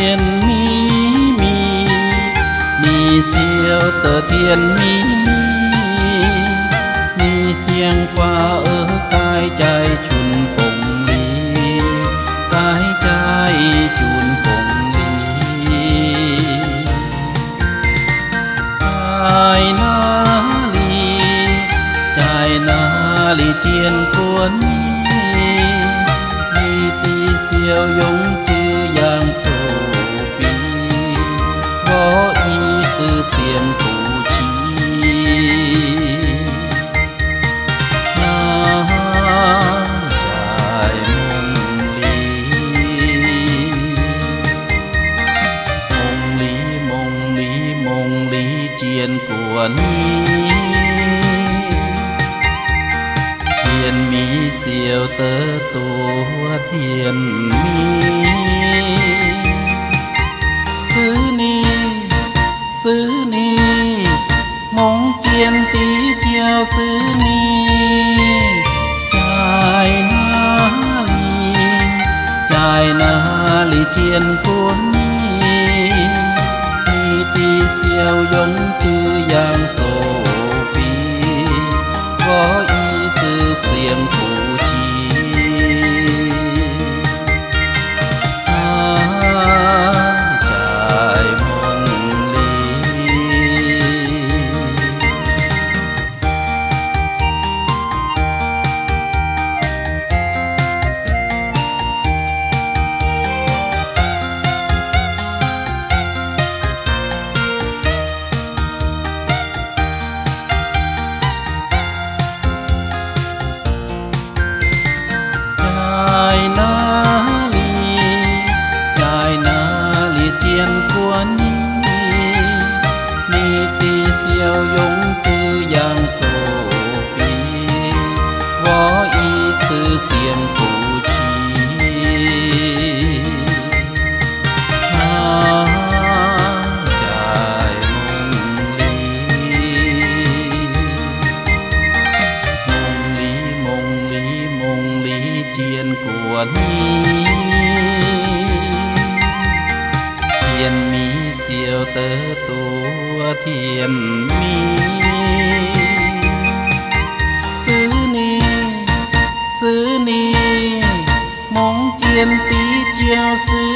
thiên mi mi mi siêu tờ thiên mi mi mi xiang qua ở cái trái chun phồng mi cái trái chun phồng mi. Ai na li trái na li thiên cuốn mi mi ti siêu yong chi ทียนนี้ซื้อนี้ซื้อนี้มงเจียนตีเจียวซื้อนี้จ่ายนาลีจ่ายนาลีเจียนคนนี้ตีตีเจียวยงจืออย่างโซ วนี้เทียนมีเสียวเตอตัวเทียนมีซื้อนี้ซื้อนี้มองเจียนตีเจียวซื้อ